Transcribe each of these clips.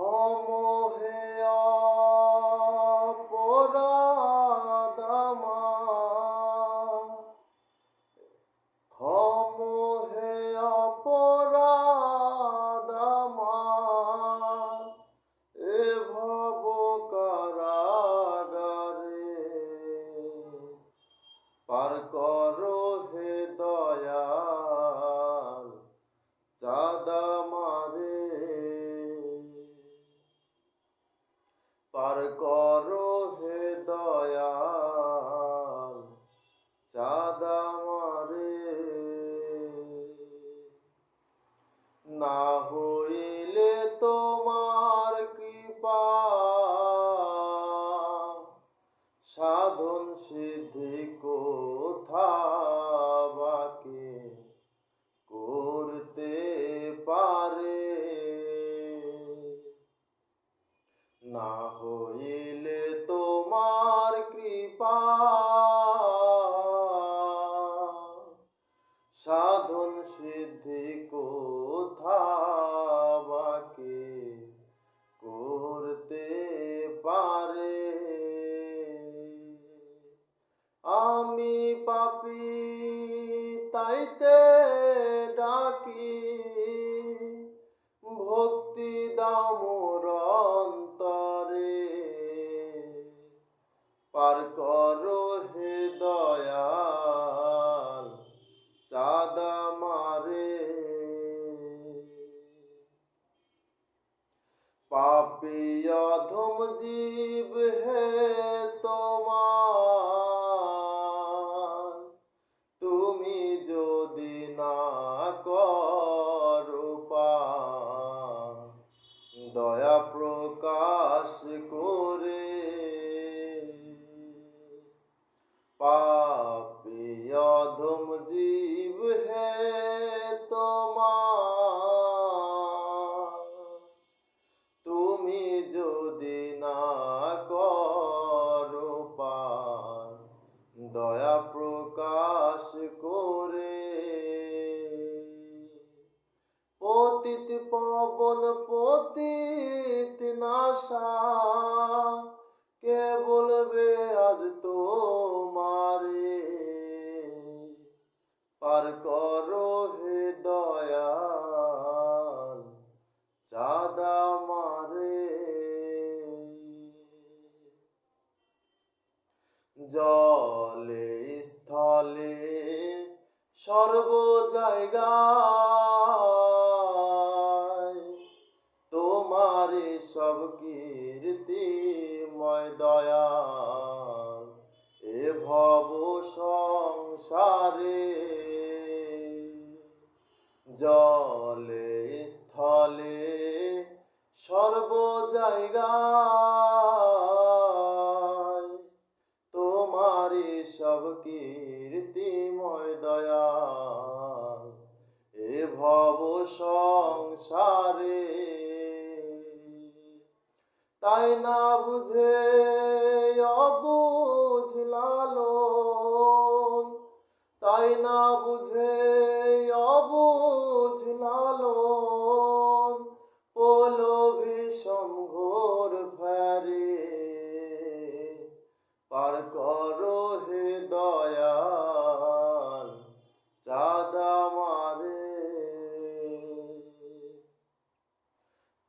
ক্ষম হে অপরাধ আমার। ক্ষম হে অপরাধ আমার। এ ভব কারাগারে পার করো হে দয়াল, চাঁদা মারে পার করো আমি পাপি, তাইতে ডাকি। ভক্তি দাও মোর অন্তরে। পার করো হে দয়াল, চাঁদা মারে। পাপি অধম জীব হে দয়া প্রকাশ পতিত, পবন পতিত নাশা। কে বলবে আজ তোমারে? পার করো হে দয়াল, চাঁদা মারে। জলে স্থলে সর্ব জায়গায় সব কীর্তিময় দয়াল, এ ভব সংসারে। জলে, স্থলে, সর্ব জায়গায় তোমারি সব কীর্তিময় দয়াল, এ ভব সংসারে। তাই না বুঝে অবুঝলালো তাই না বুঝে অবুঝলালো পোলো ভীষণ ঘোর ফেরে। পার করো হে দয়াল, চাঁদা মারে।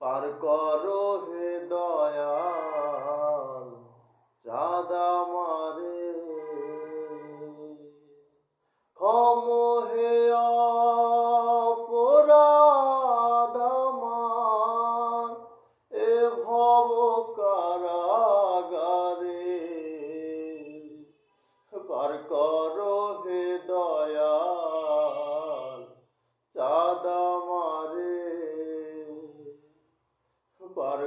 পার করো ক্ষম হে অপরাধ এ ভব কারাগারে পার করো হে দয়াল চাঁদা মারে। পার